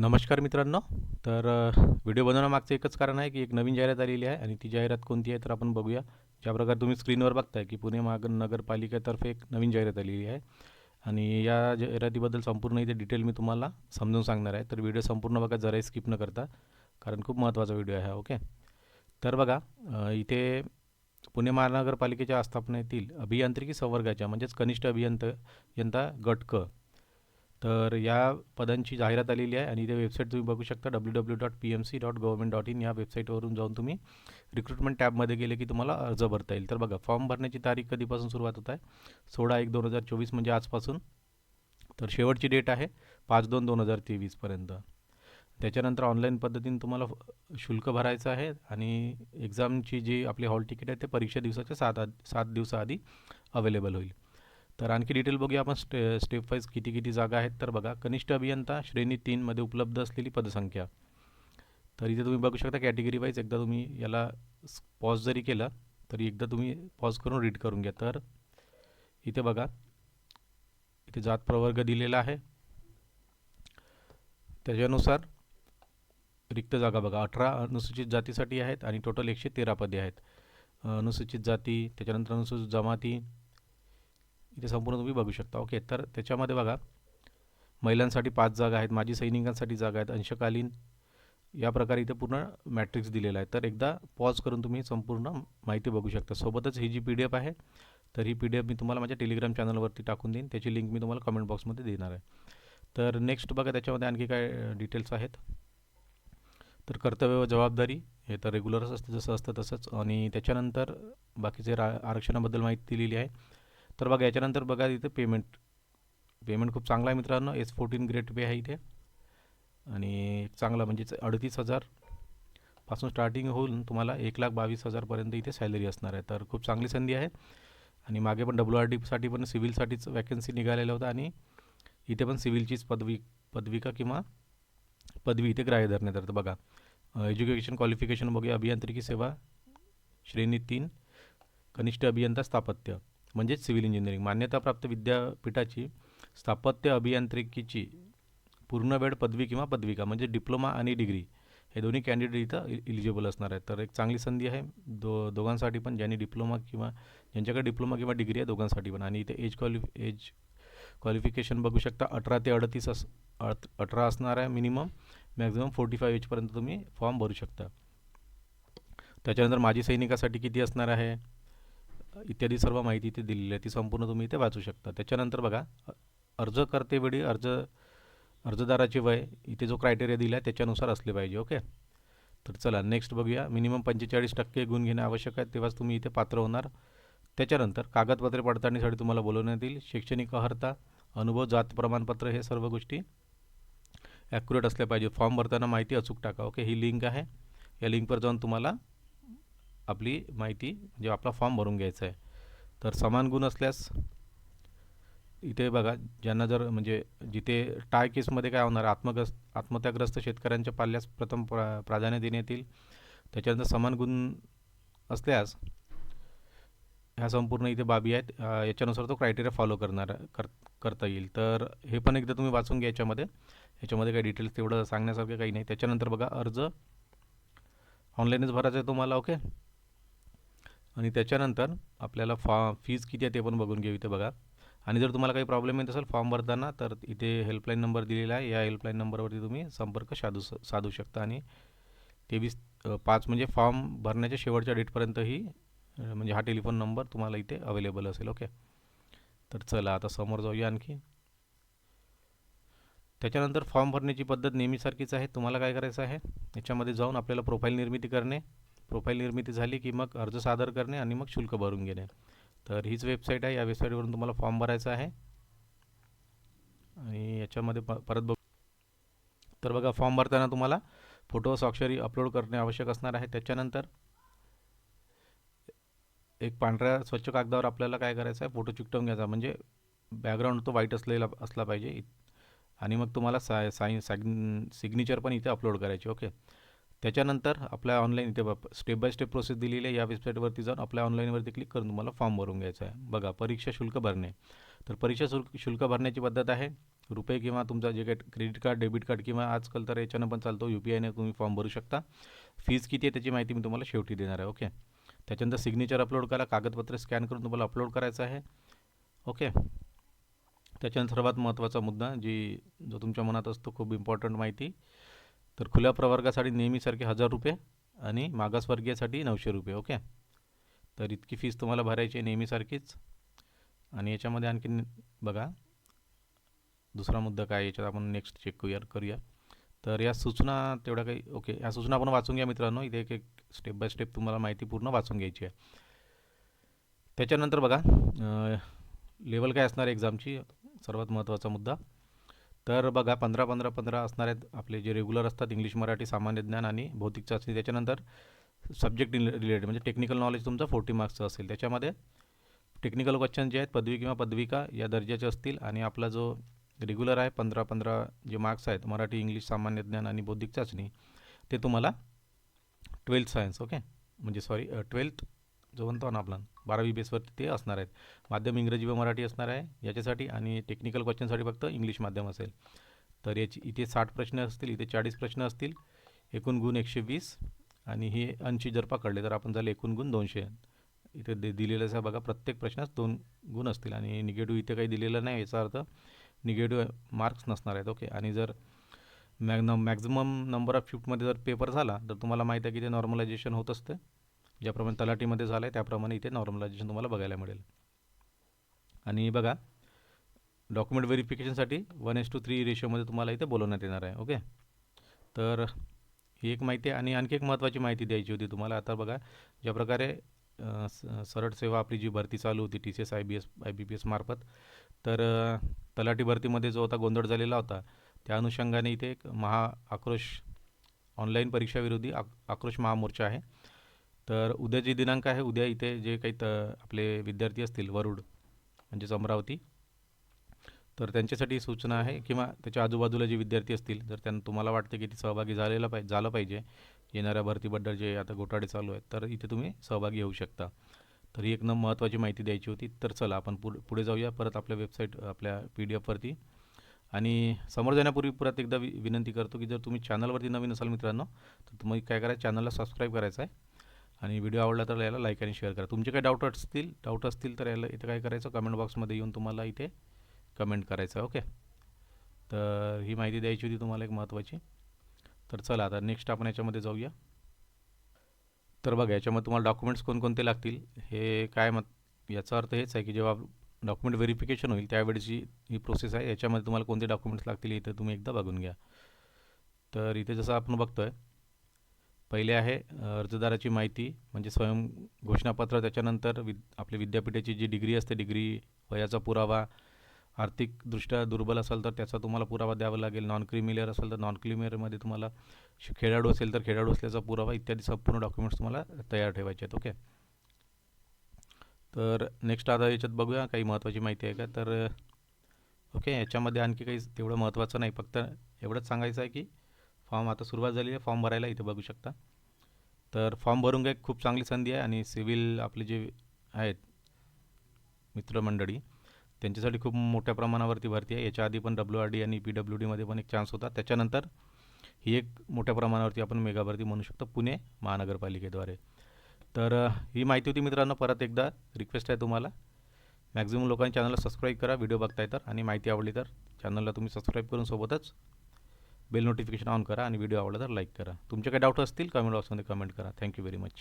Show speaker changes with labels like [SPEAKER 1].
[SPEAKER 1] नमस्कार मित्रांनो. तर व्हिडिओ बनवण्यामागचं एकच कारण आहे की एक नवीन जाहिरात आलेली आहे आणि ती जाहिरात कोणती आहे तर आपण बघूया. ज्या प्रकारे तुम्ही स्क्रीनवर बघताय की पुणे महानगर नगरपालिकेतर्फे एक नवीन जाहिरात आलेली आहे. आणि या जाहिरातीबद्दल संपूर्ण इथे डिटेल मी तुम्हाला समजून सांगणार आहे. तर व्हिडिओ संपूर्ण बघा जराही स्किप न करता कारण खूप महत्त्वाचा व्हिडिओ आहे ओके? तर बघा इथे पुणे महानगरपालिकेच्या आस्थापनेतील अभियांत्रिकी संवर्गाच्या म्हणजेच कनिष्ठ अभियंत यंता गट क तर या पदांची जाहिरात आलेली आहे आणि ते वेबसाईट तुम्ही बघू शकता W W dot P M C dot government dot in या वेबसाईटवरून जाऊन तुम्ही रिक्रुटमेंट टॅबमध्ये गेले की तुम्हाला अर्ज भरता येईल. तर बघा फॉर्म भरण्याची तारीख कधीपासून सुरुवात होत आहे? सोळा एक दोन हजार चोवीस म्हणजे आजपासून. तर शेवटची डेट आहे पाच दोन दोन हजार तेवीसपर्यंत त्याच्यानंतर ऑनलाईन पद्धतीने तुम्हाला शुल्क भरायचं आहे आणि एक्झामची जी आपली हॉल तिकीट आहे ते परीक्षा दिवसाच्या सात आध सात दिवसाआधी अवेलेबल होईल. तर आणखी डिटेल बघूया आपण. स्टे स्टेप वाईज किती किती जागा आहेत. तर बघा कनिष्ठ अभियंता श्रेणी तीनमध्ये उपलब्ध असलेली पदसंख्या. तर इथे तुम्ही बघू शकता कॅटेगरी वाईज एकदा तुम्ही याला पॉज जरी केला तरी एकदा तुम्ही पॉज करून रीड करून घ्या. तर इथे बघा इथे जात प्रवर्ग दिलेला आहे. त्याच्यानुसार रिक्त जागा बघा. अठरा अनुसूचित जातीसाठी आहेत आणि टोटल एकशे तेरा पदे आहेत. अनुसूचित जाती त्याच्यानंतर अनुसूचित जमाती इथे संपूर्ण तुम्ही बघू शकता. ओके तर त्याच्यामध्ये बघा महिलांसाठी पाच जागा आहेत माजी सैनिकांसाठी जागा आहेत अंशकालीन या प्रकारे इथे पूर्ण मॅट्रिक्स दिलेला आहे. तर एकदा पॉज करून तुम्ही संपूर्ण माहिती बघू शकता. सोबतच ही जी पी डी एफ आहे तर ही पी डी एफ मी तुम्हाला माझ्या टेलिग्राम चॅनलवरती टाकून देईन. त्याची लिंक मी तुम्हाला कमेंट बॉक्समध्ये देणार आहे. तर नेक्स्ट बघा त्याच्यामध्ये आणखी काय डिटेल्स आहेत? तर कर्तव्य व जबाबदारी हे तर रेग्युलरच असतं जसं असतं तसंच. आणि त्याच्यानंतर बाकीचे रा आरक्षणाबद्दल माहिती दिलेली आहे. तर बघा याच्यानंतर बघा इथे पेमेंट पेमेंट खूप चांगला आहे मित्रांनो. एस फोर्टीन ग्रेट पे आहे इथे. आणि चांगला म्हणजेच अडतीस हजारपासून स्टार्टिंग होऊन तुम्हाला एक लाख बावीस हजारपर्यंत इथे सॅलरी असणार आहे. तर खूप चांगली संधी आहे. आणि मागे पण डब्ल्यू आर डीसाठी पण सिव्हिलसाठीच वॅकन्सी निघालेलं होतं आणि इथे पण सिव्हिलचीच पदवी पदविका किंवा पदवी इथे ग्राह्य धरण्यात येतं बघा एज्युकेशन क्वालिफिकेशन बघूया. अभियांत्रिकी सेवा श्रेणी तीन कनिष्ठ अभियंता स्थापत्य. म्हणजेच सिव्हिल इंजिनिअरिंग मान्यताप्राप्त विद्यापीठाची स्थापत्य अभियांत्रिकीची पूर्णवेळ पदवी किंवा पदविका म्हणजे डिप्लोमा आणि डिग्री हे दोन्ही कॅन्डिडेट इथं इलिजिबल असणार आहेत. तर एक चांगली संधी आहे दो दोघांसाठी पण ज्यांनी डिप्लोमा किंवा ज्यांच्याकडे डिप्लोमा किंवा डिग्री आहे दोघांसाठी पण. आणि इथे एज क्वालिफ एज क्वालिफिकेशन बघू शकता अठरा ते अडतीस अस अठरा असणार आहे मिनिमम मॅक्झिमम फोर्टी फाय एजपर्यंत तुम्ही फॉर्म भरू शकता. त्याच्यानंतर माजी सैनिकासाठी किती असणार आहे? इत्यादी सर्व माहिती इथे दिलेली आहे. ती संपूर्ण तुम्ही इथे वाचू शकता. त्याच्यानंतर बघा अर्ज करतेवेळी अर्ज अर्जदाराचे वय इथे जो क्रायटेरिया दिला आहे त्याच्यानुसार असले पाहिजे ओके तर चला नेक्स्ट बघूया. मिनिमम पंचेचाळीस टक्के गुण घेणे आवश्यक आहे तेव्हाच तुम्ही इथे पात्र होणार. त्याच्यानंतर कागदपत्रे पडताळणीसाठी तुम्हाला बोलवण्यात येईल. शैक्षणिक अर्हता अनुभव जात प्रमाणपत्र हे सर्व गोष्टी ॲक्युरेट असल्या पाहिजे फॉर्म भरताना माहिती अचूक टाका ओके ही लिंक आहे. या लिंकवर जाऊन तुम्हाला आपली माहिती म्हणजे आपला फॉर्म भरून घ्यायचा आहे. तर समान गुण असल्यास इथे बघा ज्यांना जर म्हणजे जिथे टाय केसमध्ये काय होणार आत्मग्रस्त आत्महत्याग्रस्त शेतकऱ्यांच्या पाल्यास प्रथम प्रा प्राधान्य देण्यात येईल. त्याच्यानंतर समान गुण असल्यास ह्या संपूर्ण इथे बाबी आहेत. याच्यानुसार तो क्रायटेरिया फॉलो करणार कर करता येईल. तर हे पण एकदा तुम्ही वाचून घ्या याच्यामध्ये. याच्यामध्ये काही डिटेल्स तेवढं सांगण्यासारखं काही नाही. त्याच्यानंतर बघा अर्ज. ऑनलाईनच भरायचा आहे तुम्हाला ओके आणि त्याच्यानंतर आपल्याला फॉ फीज किती आहे ते पण बघून घेऊ इथे बघा. आणि जर तुम्हाला काही प्रॉब्लेम येत असेल फॉर्म भरताना तर इथे हेल्पलाईन नंबर दिलेला आहे. या हेल्पलाईन नंबरवरती तुम्ही संपर्क साधू स- साधू शकता. आणि तेवीस पाच म्हणजे फॉर्म भरण्याच्या शेवटच्या डेटपर्यंतही म्हणजे हा टेलिफोन नंबर तुम्हाला इथे अवेलेबल असेल. ओके तर चला आता समोर जाऊया आणखी. त्याच्यानंतर फॉर्म भरण्याची पद्धत नेहमीसारखीच आहे. तुम्हाला काय करायचं आहे? याच्यामध्ये जाऊन आपल्याला प्रोफाईल निर्मिती करणे प्रोफाईल निर्मिती झाली की मग अर्ज सादर करणे आणि मग शुल्क भरून घेणे. तर हीच वेबसाईट आहे. या वेबसाईटवरून तुम्हाला फॉर्म भरायचा आहे. आणि याच्यामध्ये प परत बघ. तर बघा फॉर्म भरताना तुम्हाला फोटो स्वाक्षरी अपलोड करणे आवश्यक असणार आहे. त्याच्यानंतर एक पांढऱ्या स्वच्छ कागदावर आपल्याला काय करायचं आहे? फोटो चिकटवून घ्यायचा. म्हणजे बॅकग्राऊंड तो व्हाईट असलेला असला पाहिजे. आणि मग तुम्हाला साय साय सॅग्न सिग्नेचर पण इथे अपलोड करायची. ओके? त्याच्यानंतर आपल्या ऑनलाईन इथे स्टेप बाय स्टेप प्रोसेस दिलेली आहे. या वेबसाईटवरती जाऊन आपल्या ऑनलाईनवरती क्लिक करून तुम्हाला फॉर्म भरून घ्यायचा आहे. बघा परीक्षा शुल्क भरणे. तर परीक्षा शुल्क शुल्क भरण्याची पद्धत आहे. रुपये किंवा तुमचा जे काही क्रेडिट कार्ड डेबिट कार्ड किंवा आजकाल तर याच्यानं पण चालतो. यू पी आयने तुम्ही फॉर्म भरू शकता. फीज किती आहे त्याची माहिती मी तुम्हाला शेवटी देणार आहे. ओके त्याच्यानंतर सिग्नेचर अपलोड करा. कागदपत्र स्कॅन करून तुम्हाला अपलोड करायचं आहे. ओके त्याच्यानंतर सर्वात महत्त्वाचा मुद्दा जी जो तुमच्या मनात असतो खूप इम्पॉर्टंट माहिती. तर खुल्या प्रवर्गासाठी नेहमीसारखे हजार रुपये आणि मागासवर्गीयासाठी नऊशे रुपये ओके? तर इतकी फीस तुम्हाला भरायची आहे नेहमीसारखीच. आणि याच्यामध्ये आणखीन बघा दुसरा मुद्दा काय याच्यात आपण नेक्स्ट चेक करूया करूया. तर या सूचना तेवढ्या काही ओके या सूचना आपण वाचून घ्या मित्रांनो. इथे एक एक स्टेप बाय स्टेप तुम्हाला माहिती पूर्ण वाचून घ्यायची आहे. त्याच्यानंतर बघा लेवल काय असणार आहे एक्झामची सर्वात महत्त्वाचा मुद्दा. तर बघा पंधरा पंधरा पंधरा असणार आहेत आपले जे रेग्युलर असतात इंग्लिश मराठी सामान्य ज्ञान आणि भौतिक चाचणी त्याच्यानंतर सब्जेक्ट रिलेटेड म्हणजे टेक्निकल नॉलेज तुमचं फोर्टी मार्क्सचं असेल. त्याच्यामध्ये टेक्निकल क्वेश्चन जे आहेत पदवी किंवा पदविका या दर्जाचे असतील आणि आपला जो रेग्युलर आहे पंधरा पंधरा जे मार्क्स आहेत मराठी इंग्लिश सामान्य ज्ञान आणि बौद्धिक चाचणी ते तुम्हाला ट्वेल्थ सायन्स ओके म्हणजे सॉरी ट्वेल्थ जो म्हणतो ना आपला बारावी बेसवर ते असणार आहेत. माध्यम इंग्रजी व मराठी असणार आहे याच्यासाठी आणि टेक्निकल क्वेश्चनसाठी फक्त इंग्लिश माध्यम असेल. तर याची इथे साठ प्रश्न असतील इथे चाळीस प्रश्न असतील. एकूण गुण एकशे वीस आणि हे ऐंशी जर पकडले तर आपण झाले एकूण गुण दोनशे. इथे दे दिलेलं असं बघा प्रत्येक प्रश्नात दोन गुण असतील आणि निगेटिव्ह इथे काही दिलेलं नाही याचा अर्थ निगेटिव्ह मार्क्स नसणार आहेत. ओके आणि जर मॅग न मॅक्झिमम नंबर ऑफ शिफ्टमध्ये जर पेपर झाला तर तुम्हाला माहीत आहे की ते नॉर्मलायझेशन होत असते. ज्याप्रमाणे तलाटीमध्ये झालं आहे त्याप्रमाणे इथे नॉर्मलायझेशन तुम्हाला बघायला मिळेल. आणि बघा डॉक्युमेंट व्हेरिफिकेशनसाठी वन एस टू थ्री रेशोमध्ये तुम्हाला इथे बोलवण्यात येणार आहे ओके तर ही एक माहिती आहे आणि आणखी एक महत्त्वाची माहिती द्यायची होती तुम्हाला. आता बघा ज्या प्रकारे सरळ सेवा आपली जी भरती चालू होती T C S I B S I B P S मार्फत तर तलाठी भरतीमध्ये जो होता गोंधळ झालेला होता त्या अनुषंगाने इथे एक महा आक्रोश ऑनलाईन परीक्षाविरोधी आक आक्रोश महामोर्चा आहे. तर उद्या जे दिनांक आहे उद्या इथे जे काही त आपले विद्यार्थी असतील वरुड म्हणजेच अमरावती तर त्यांच्यासाठी सूचना आहे किंवा त्याच्या आजूबाजूला जे विद्यार्थी असतील जर त्यांना तुम्हाला वाटते की ते सहभागी झालेलं पाहिजे झालं पाहिजे येणाऱ्या भरतीबद्दल जे आता घोटाळे चालू आहेत तर इथे तुम्ही सहभागी होऊ शकता. तर ही एक न महत्त्वाची माहिती द्यायची होती तर चला आपण पुढे पुढे जाऊया परत आपल्या वेबसाईट आपल्या पी डी एफवरती आणि समोर जाण्यापूर्वी परत एकदा वि विनंती करतो की जर तुम्ही चॅनलवरती नवीन असाल मित्रांनो तर तुम्ही काय करायचं चॅनलला सबस्क्राईब करायचं आहे. आणि व्हिडिओ आवडला तर याला लाईक आणि शेअर करा. तुमचे काही डाऊट असतील डाऊट असतील तर याला इथे काय करायचं? कमेंट बॉक्समध्ये येऊन तुम्हाला इथे कमेंट करायचं ओके तर ही माहिती द्यायची होती तुम्हाला एक महत्त्वाची तर चला आता नेक्स्ट आपण याच्यामध्ये जाऊया. तर बघा याच्यामध्ये तुम्हाला डॉक्युमेंट्स कोणकोणते लागतील? हे काय मत याचा अर्थ हेच आहे की जेव्हा डॉक्युमेंट व्हेरिफिकेशन होईल त्यावेळेची ही प्रोसेस आहे. याच्यामध्ये तुम्हाला कोणते डॉक्युमेंट्स लागतील इथे तुम्ही एकदा बघून घ्या. तर इथे जसं आपण बघतो आहे पहिले आहे अर्जदाराची माहिती म्हणजे स्वयं घोषणापत्र त्याच्यानंतर वि आपली विद्यापीठाची जी डिग्री असते डिग्री वयाचा पुरावा आर्थिकदृष्ट्या दुर्बल असाल तर त्याचा तुम्हाला पुरावा द्यावा लागेल नॉन क्रिमिलियर असेल तर नॉन क्रिमिलियरमध्ये तुम्हाला खेळाडू असेल तर खेळाडू असल्याचा पुरावा इत्यादी संपूर्ण डॉक्युमेंट्स तुम्हाला तयार ठेवायचे आहेत ओके? तर नेक्स्ट आता याच्यात बघूया काही महत्त्वाची माहिती आहे का? तर ओके याच्यामध्ये आणखी काही तेवढं महत्त्वाचं नाही फक्त एवढंच सांगायचं आहे की फॉर्म आता सुरुवात झाली आहे फॉर्म भरायला इथे बघू शकता. तर फॉर्म भरून घ्या खूप चांगली संधी आहे आणि सिव्हिल आपले जे आहेत मित्रमंडळी त्यांच्यासाठी खूप मोठ्या प्रमाणावरती भरती आहे. याच्या आधी पण डब्ल्यू आर डी आणि पी डब्ल्यू डीमध्ये पण एक चान्स होता. त्याच्यानंतर ही एक मोठ्या प्रमाणावरती आपण मेगा भरती म्हणू शकतो पुणे महानगरपालिकेद्वारे. तर ही माहिती होती मित्रांनो. परत एकदा रिक्वेस्ट आहे तुम्हाला. मॅक्झिमम लोकांनी चॅनलला सबस्क्राईब करा. व्हिडिओ बघताय तर आणि माहिती आवडली तर चॅनलला तुम्ही सबस्क्राईब करून सोबतच बेल नोटिफिकेशन ऑन करा आणि व्हिडिओ आवडला तर लाईक करा. तुमचे काही डाऊट असतील कमेंट बॉक्समध्ये कमेंट करा. Thank you very much